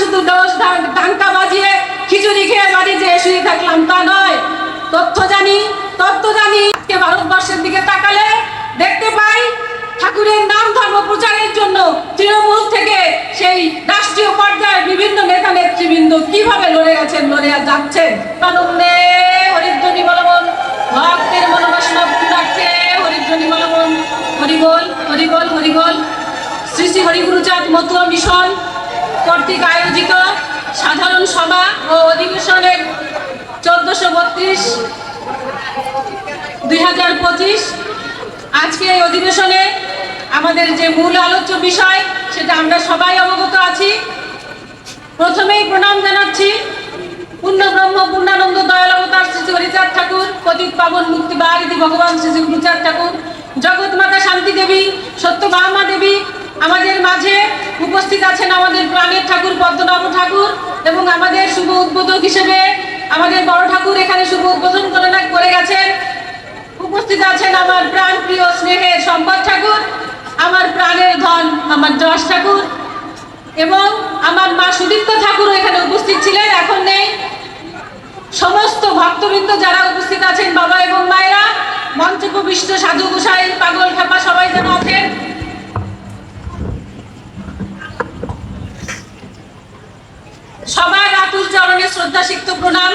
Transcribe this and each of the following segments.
শুধু দোষ ডাঙ্কা বাজিয়ে খিচুড়ি খেয়ে বাড়ি যে শুয়ে থাকলাম, তা নয়। তথ্য জানি তথ্য জানি। আজকে ভারতবর্ষের দিকে তাকালে দেখতে পাই ঠাকুরের নাম ধর্ম প্রচারের জন্য তৃণমূল থেকে সেই রাষ্ট্রীয় পর্যায়ে বিভিন্ন নেতা নেতৃবৃন্দ কীভাবে লড়ে গেছেন, লড়ে যাচ্ছেন? আনন্দে হরিধ্বনি বলবন, ভক্তের মনোবাসনা পূর্ণার্থে হরিধ্বনি বলবন। হরিবল হরিবল হরিবল। শ্রী শ্রী হরিগুরুচাঁদ মতুয়া মিশন কর্তৃক আয়োজিত সাধারণ সভা ও অধিবেশনের চোদ্দশো বত্রিশ, দুই আজকে এই অধিবেশনে আমাদের যে মূল আলোচ্য বিষয়, সেটা আমরা সবাই অবগত আছি। প্রথমেই প্রণাম জানাচ্ছি পূর্ণ ব্রহ্ম পূর্ণানন্দ দয়াল অবতার শ্রী হরিচাঁদ ঠাকুর, পতিত পাবন মুক্তি বারিধি ভগবান শ্রী গুরুচাঁদ ঠাকুর, জগৎ মাতা শান্তি দেবী, সত্য মহামা দেবী আমাদের মাঝে উপস্থিত আছেন আমাদের প্রাণের ঠাকুর পদ্মনাভ ঠাকুর এবং আমাদের শুভ উদ্বোধক হিসেবে আমাদের বড় ঠাকুর এখানে শুভ উদ্বোধন করে না- করে গেছেন। উপস্থিত আছেন আমার প্রাণ প্রিয় স্নেহের সম্পদ ঠাকুর, আমার প্রাণের ধন আমার যশ ঠাকুর এবং আমার মা সুদীপ্ত ঠাকুরও এখানে উপস্থিত ছিলেন, এখন নেই। সমস্ত ভক্তবৃন্দ যারা উপস্থিত আছেন, বাবা এবং মায়েরা মঞ্চপবিষ্ট সাধু গোসাই, পাগল খেপা সবাই যেন আছেন। সবার আতুল চরণে শ্রদ্ধা সিক্ত প্রণাম।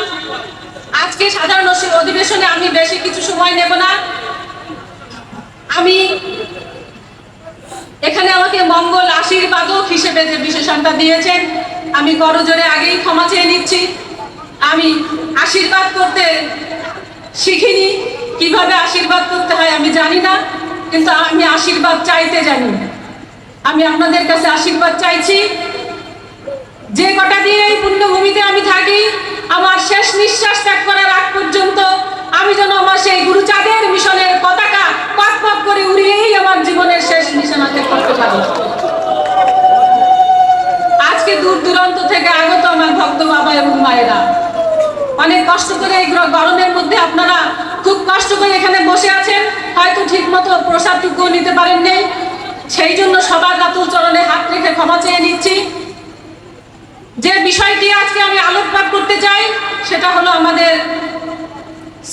আজকে সাধারণ অধিবেশনে আমি বেশি কিছু সময় নেব না। আমি এখানে আমাকে মঙ্গল আশীর্বাদক হিসেবে যে বিশেষণটা দিয়েছেন, আমি করজোরে আগেই ক্ষমা চেয়ে নিচ্ছি। আমি আশীর্বাদ করতে শিখিনি। কীভাবে আশীর্বাদ করতে হয় আমি জানি না, কিন্তু আমি আশীর্বাদ চাইতে জানি। আমি আপনাদের কাছে আশীর্বাদ চাইছি। যে কটা দিন এই পুণ্যভূমিতে আমি থাকি, আমার শেষ নিঃশ্বাস ত্যাগ করার আগ পর্যন্ত আমি যেন আমার সেই গুরুচাঁদের মিশনের পতাকা পথ পথ করে উড়িয়েই আমার জীবনের শেষ নিশানা ত্যাগ করতে পারি। আজকে দূর দূরান্ত থেকে আগত আমার ভক্ত বাবা এবং মায়েরা, অনেক কষ্ট করে এই গরমের মধ্যে আপনারা খুব কষ্ট করে এখানে বসে আছেন, হয়তো ঠিক মতো প্রসাদটুকুও নিতে পারেন নেই সেই জন্য সবার রাতুল চরণে হাত রেখে ক্ষমা চেয়ে নিচ্ছি। যে বিষয়টি আজকে আমি আলোকপাত করতে চাই, সেটা হলো আমাদের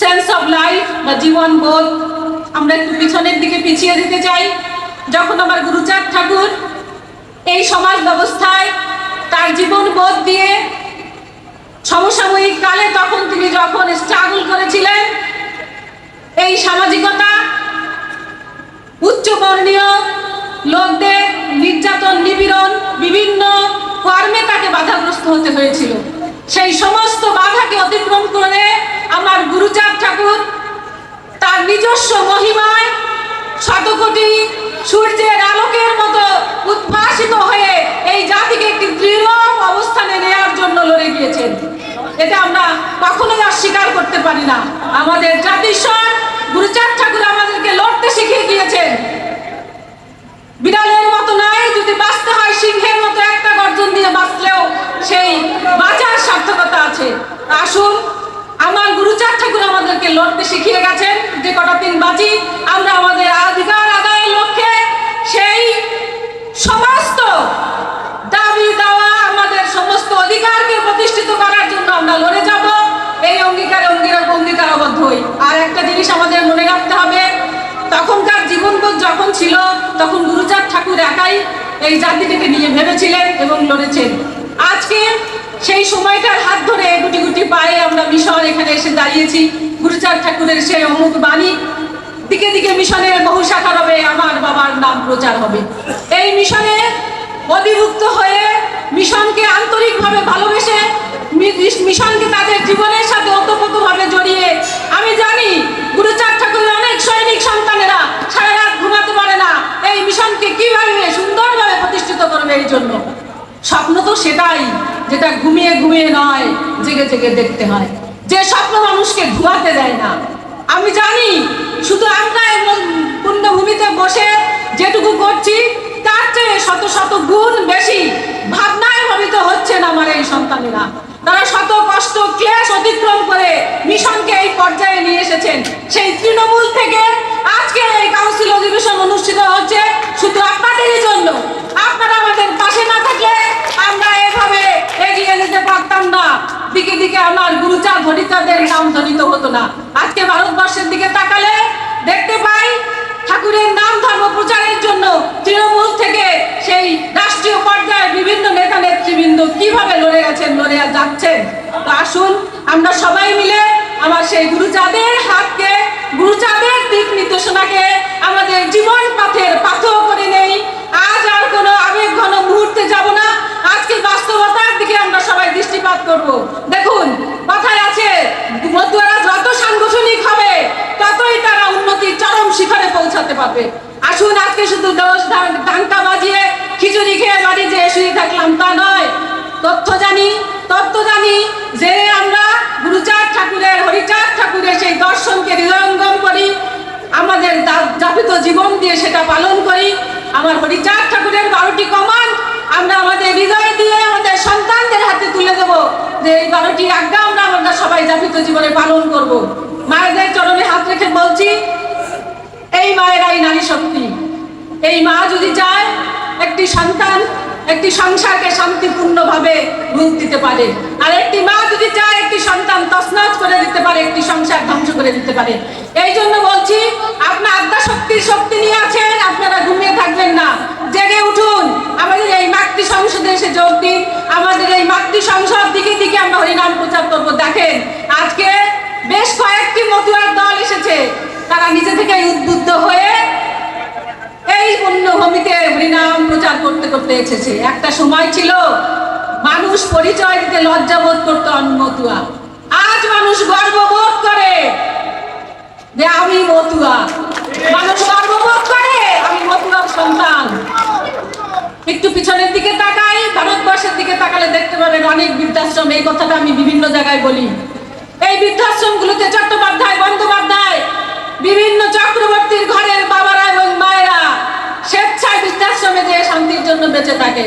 সেন্স অফ লাইফ বা জীবন বোধ। আমরা একটু পিছনের দিকে পিছিয়ে দিতে চাই। যখন আমার গুরুচাঁদ ঠাকুর এই সমাজ ব্যবস্থায় তার জীবন বোধ দিয়ে সমসাময়িক কালে তখন তিনি যখন স্ট্রাগল করেছিলেন, এই সামাজিকতা উচ্চবর্ণীয় লোকদের নির্যাতন, নিপীড়ন, বিভিন্ন হতে হয়েছিল। সেই সমস্ত বাধাকে অতিক্রম করে আমার গুরুচাঁদ ঠাকুর তার নিজস্ব মহিমায় শতকোটি সূর্যের আলোকের মতো উদ্ভাসিত হয়ে এই জাতিকে একটি দৃঢ় অবস্থানে নেওয়ার জন্য লড়ে গিয়েছেন। এটা আমরা কখনোই অস্বীকার করতে পারি না। আমাদের জাতিস্বর গুরুচাঁদ ঠাকুর আমাদেরকে লড়তে শিখিয়ে গিয়েছেন। বিড়ালের মতো নয় যদি বাঁচতে হয় সিংহের মতো একটা গর্জন দিয়ে বাঁচলেও সেই বাঁচার সার্থকতা আছে। আসুন, আমার গুরুচাঁদ ঠাকুর আমাদেরকে লড়তে শিখিয়ে গেছেন। যে কটা দিন বাঁচি আমরা আমাদের অধিকার আদায়ের লক্ষ্যে সেই সমস্ত দাবি দাওয়া, আমাদের সমস্ত অধিকারকে প্রতিষ্ঠিত করার জন্য আমরা লড়ে যাব। এই অঙ্গীকারে অঙ্গীকার অঙ্গীকারবদ্ধ হই। আর একটা জিনিস আমাদের মনে রাখতে হবে, তখনকার জীবনবোধ যখন ছিল, তখন গুরুচাঁদ ঠাকুর একাই এই জাতিটিকে নিয়ে ভেবেছিলেন এবং লড়েছেন। সেই সময়টার হাত ধরে গুটি গুটি পায়ে আমরা মিশন এখানে এসে দাঁড়িয়েছি। গুরুচাঁদ ঠাকুরের সেই অমুক বাণী। দিকে দিকে মিশনের বহু শাখা হবে আমার বাবার নাম প্রচার হবে। এই মিশনে অধিভুক্ত হয়ে মিশনকে আন্তরিকভাবে ভালোবেসে মিশনকে তাদের জীবনের সাথে ওতপ্রোতভাবে জড়িয়ে, আমি জানি গুরুচাঁদ ঠাকুরের অনেক সৈনিক সন্তানেরা সারা রাত ঘুমাতে পারে না। এই মিশনকে কীভাবে সুন্দরভাবে প্রতিষ্ঠিত করবে এই জন্য? স্বপ্ন তো সেটাই, যেটা ঘুমিয়ে ঘুমিয়ে নয়, জেগে জেগে দেখতে হয়। যে স্বপ্ন মানুষকে ঘুমাতে দেয় না। আমি জানি, শুধু আমরা পুণ্যভূমিতে বসে যেটুকু করছি, তার চেয়ে শত শত গুণ বেশি ভাবনায় ভাবিত হচ্ছেন আমার এই সন্তানেরা। তারা শত কষ্ট, ক্লেশ অতিক্রম করে মিশনকে এই পর্যায়ে নিয়ে এসেছেন। সেই তৃণমূল থেকে আজকে এই কাউন্সিল অধিবেশন অনুষ্ঠিত হচ্ছে। শুধু আপনাদেরই জন্য। আপনারা আমাদের পাশে না থাকলে আমরা এভাবে দিকে দিকে আমার নাম ধ্বনিত হতো না। আজকে ভারতবর্ষের দিকে তাকালে দেখতে পাই ঠাকুরের নাম ধর্ম প্রচারের জন্য তৃণমূল থেকে সেই রাষ্ট্রীয় পর্যায়ে বিভিন্ন নেতা নেতৃবৃন্দ কীভাবে লড়ে গেছেন, লড়ে যাচ্ছেন? তো আসুন, আমরা সবাই মিলে আমার সেই গুরুচাঁদের হাতকে, গুরুচাঁদের দিক নির্দেশনাকে আমাদের জীবন পথের পাথর করে নেই আজ আর কোনো আবেগ ঘন মুহূর্তে যাব না আজকে বাস্তবতার দিকে আমরা সবাই দৃষ্টিপাত করব দেখুন কথায় আছে মতুয়ারা যত সাংগঠনিক হবে ততই তারা উন্নতির চরম শিখরে পৌঁছাতে পারবে আসুন আজকে শুধু দোষ ডাঙ্কা বাজিয়ে খিচুড়ি খেয়ে বাড়ি যে থাকলাম নয়। তথ্য জানি তত্ত্ব জানি যে আমরা গুরুচাঁদ ঠাকুরের, হরিচাঁদ ঠাকুরের সেই দর্শনকে হৃদয়ঙ্গম করি। আমাদের যাপিত জীবন দিয়ে সেটা পালন করি। আমার হরিচাঁদ ঠাকুরের বারোটি কমান্ড আমরা আমাদের হৃদয় দিয়ে আমাদের সন্তানদের হাতে তুলে দেব যে এই বারোটি আজ্ঞা আমরা আমরা সবাই যাপিত জীবনে পালন করব। মায়েদের চরণে হাত রেখে বলছি, এই মায়েরাই নারী শক্তি। এই মা যদি চায় একটি সন্তান একটি সংসারকে শান্তিপূর্ণভাবে রূপ দিতে পারে। আর একটি মা যদি চায় একটি সন্তান তসনাজ করে দিতে পারে, একটি সংসার ধ্বংস করে দিতে পারে। এই জন্য বলছি, আপনার আদ্যা শক্তির শক্তি নিয়ে আছেন, আপনারা ঘুমিয়ে থাকবেন না জেগে উঠুন আমাদের এই মাতৃ সংসদে এসে যোগ দিন আমাদের এই মাতৃ সংসদ দিকে দিকে আমরা হরিনাম প্রচার করব দেখেন আজকে বেশ কয়েকটি মতুয়ার দল এসেছে তারা নিজে থেকে উদ্বুদ্ধ হয়ে এই পুণ্যভূমিতে হরিনাম প্রচার করতে করতে এসেছে একটা সময় ছিল, মানুষ পরিচয় দিতে লজ্জাবোধ করতো মতুয়া আজ মানুষ গর্ববোধ করে যে আমি মতুয়া। মানুষ গর্ববোধ করে, আমি মতুয়ার সন্তান। একটু পিছনের দিকে তাকাই, ভারতবর্ষের দিকে তাকালে দেখতে পাবেন অনেক বৃদ্ধাশ্রম। এই কথাটা আমি বিভিন্ন জায়গায় বলি। এই বৃদ্ধাশ্রমগুলোতে চট্টোপাধ্যায়, বন্দ্যোপাধ্যায় বিভিন্ন চক্রবর্তীর ঘরের বাবারা এবং মায়েরা স্বেচ্ছায় বৃদ্ধাশ্রমে যেয়ে শান্তির জন্য বেঁচে থাকে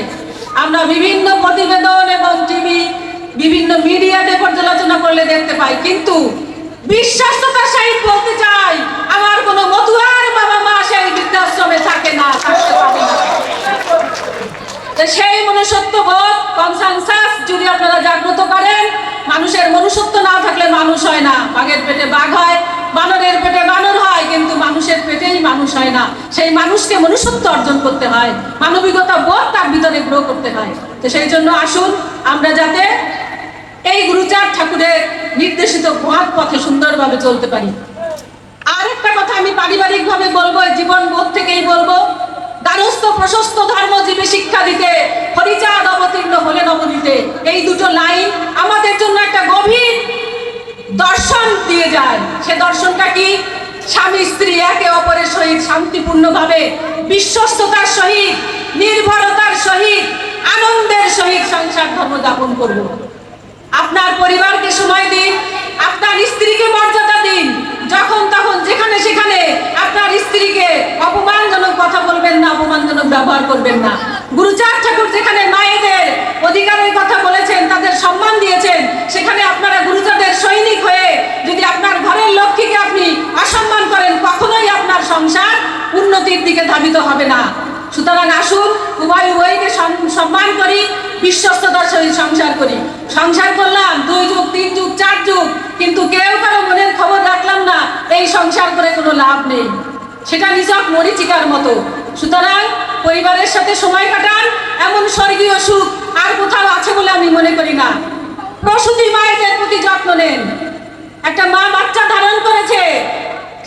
আমরা বিভিন্ন প্রতিবেদন এবং টিভি বিভিন্ন মিডিয়াতে পর্যালোচনা করলে দেখতে পাই, কিন্তু বিশ্বস্ততার সহিত বলতে চাই, আমার কোনো মতুয়ার বাবা মা সেই বৃদ্ধাশ্রমে থাকে না, থাকতে পারে না। সেই মনুষ্যত্ব বোধ কনসানসাস যদি আপনারা জাগ্রত করেন, মানুষের মনুষ্যত্ব না থাকলে মানুষ হয় না। বাঘের পেটে বাঘ হয় বানরের পেটে বানর হয়, কিন্তু মানুষের পেটেই মানুষ হয় না। সেই মানুষকে মনুষ্যত্ব অর্জন করতে হয়, মানবিকতা বোধ তার ভিতরে গ্রো করতে হয়। তো সেই জন্য আসুন, আমরা যাতে এই গুরুচার ঠাকুরের নির্দেশিত মহাৎ পথে সুন্দরভাবে চলতে পারি। আর একটা কথা আমি পারিবারিকভাবে বলব জীবন বোধ থেকেই বলব। দ্বারস্থ, প্রশস্ত ধর্ম ধর্মজীবী শিক্ষা দিতে, হরিচাঁদ অবতীর্ণ হলেন অবনীতে। এই দুটো লাইন আমাদের জন্য একটা গভীর দর্শন দিয়ে যায়। সে দর্শনটা কি? স্বামী, স্ত্রী একে অপরের সহিত শান্তিপূর্ণভাবে, বিশ্বস্ততার সহিত, নির্ভরতার সহিত, আনন্দের সহিত সংসার ধর্ম যাপন করব। আপনার পরিবারকে সময় দিন, আপনার স্ত্রীকে মর্যাদা দিন। যখন তখন, যেখানে সেখানে আপনার স্ত্রীকে অপমানজনক কথা বলবেন না, অপমানজনক ব্যবহার করবেন না। গুরুচাঁদ ঠাকুর যেখানে মায়েদের অধিকারের কথা বলেছেন তাদের সম্মান দিয়েছেন সেখানে আপনারা গুরুচাঁদের সৈনিক হয়ে যদি আপনার ঘরের লক্ষ্মীকে আপনি অসম্মান করেন কখনোই আপনার সংসার উন্নতির দিকে ধাবিত হবে না। সুতরাং আসুন, উভয় উভয়কে সম্মান করি বিশ্বস্ততার সহিত সংসার করি। সংসার করলাম, দুই যুগ, তিন যুগ, চার যুগ, কিন্তু কেউ কারও মনের খবর রাখলাম না, এই সংসার করে কোনো লাভ নেই। সেটা নিছক মরিচিকার মতো। সুতরাং পরিবারের সাথে সময় কাটান, এমন স্বর্গীয় সুখ আর কোথাও আছে বলে আমি মনে করি না। প্রসূতি মায়েদের প্রতি যত্ন নেন। একটা মা বাচ্চা ধারণ করেছে,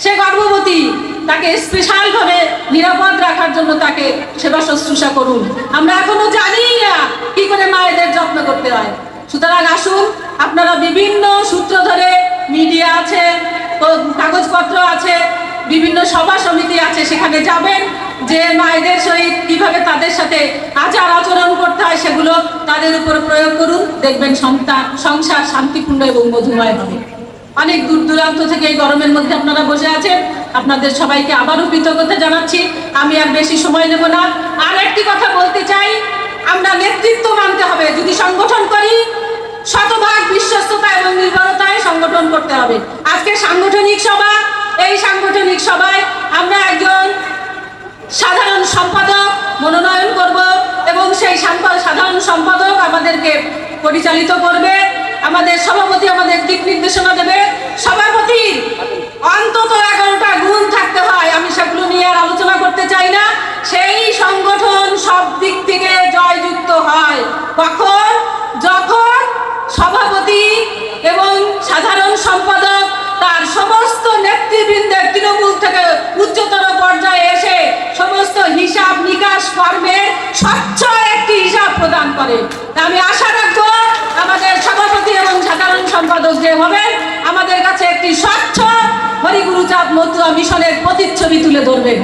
সে গর্ভবতী। তাকে স্পেশাল ভাবে নিরাপদ রাখার জন্য তাকে সেবা শুশ্রূষা করুন। আমরা এখনও জানি না কি করে মায়েদের যত্ন করতে হয়। সুতরাং আসুন, আপনারা বিভিন্ন সূত্র ধরে মিডিয়া আছে কাগজপত্র আছে, বিভিন্ন সভা সমিতি আছে, সেখানে যাবেন যে মায়েদের সহিত কীভাবে তাদের সাথে আচার আচরণ করতে হয় সেগুলো তাদের উপর প্রয়োগ করুন, দেখবেন সন্তান সংসার শান্তিপূর্ণ এবং মধুময় হবে। অনেক দূর দূরান্ত থেকে এই গরমের মধ্যে আপনারা বসে আছেন। আপনাদের সবাইকে আবারও কৃতজ্ঞতা জানাচ্ছি। আমি আর বেশি সময় নেব না। আর একটি কথা বলতে চাই, আমরা নেতৃত্ব মানতে হবে। যদি সংগঠন করি, শতভাগ বিশ্বস্ততা এবং নির্ভরতায় সংগঠন করতে হবে। আজকে সাংগঠনিক সভা, এই সাংগঠনিক সভায় আমরা একজন সাধারণ সম্পাদক মনোনয়ন করব এবং সেই সাধারণ সম্পাদক আমাদেরকে পরিচালিত করবে। আমাদের সভাপতি আমাদের দিক নির্দেশনা দেবে। সভাপতির অন্তত এগারোটা গুণ থাকতে হয়। আমি সেগুলো নিয়ে আর আলোচনা করতে চাই না। সেই সংগঠন সব দিক থেকে জয়যুক্ত হয়। কখন? যখন সভাপতি এবং সাধারণ সম্পাদক তার সমস্ত নেতৃবৃন্দের তৃণমূল থেকে উচ্চতর পর্যায়ে এসে সমস্ত হিসাব নিকাশ কর্মের স্বচ্ছ একটি হিসাব প্রদান করে। আমি আশা রাখব আমাদের সভাপতি এবং সাধারণ সম্পাদক যে হবেন আমাদের কাছে একটি স্বচ্ছ হরিগুরুচাঁদ মতুয়া মিশনের প্রতিচ্ছবি তুলে ধরবেন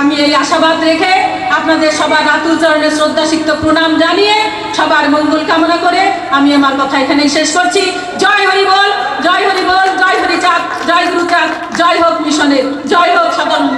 আমি এই আশাবাদ রেখে আপনাদের সবার আতুল চরণে শ্রদ্ধা সিক্ত প্রণাম জানিয়ে সবার মঙ্গল কামনা করে আমি আমার কথা এখানেই শেষ করছি। জয় হরি বল, জয় হরি বল, জয় হরিচাঁদ জয় গুরুচাঁদ জয় হোক মিশনের, জয় হোক সাধারণ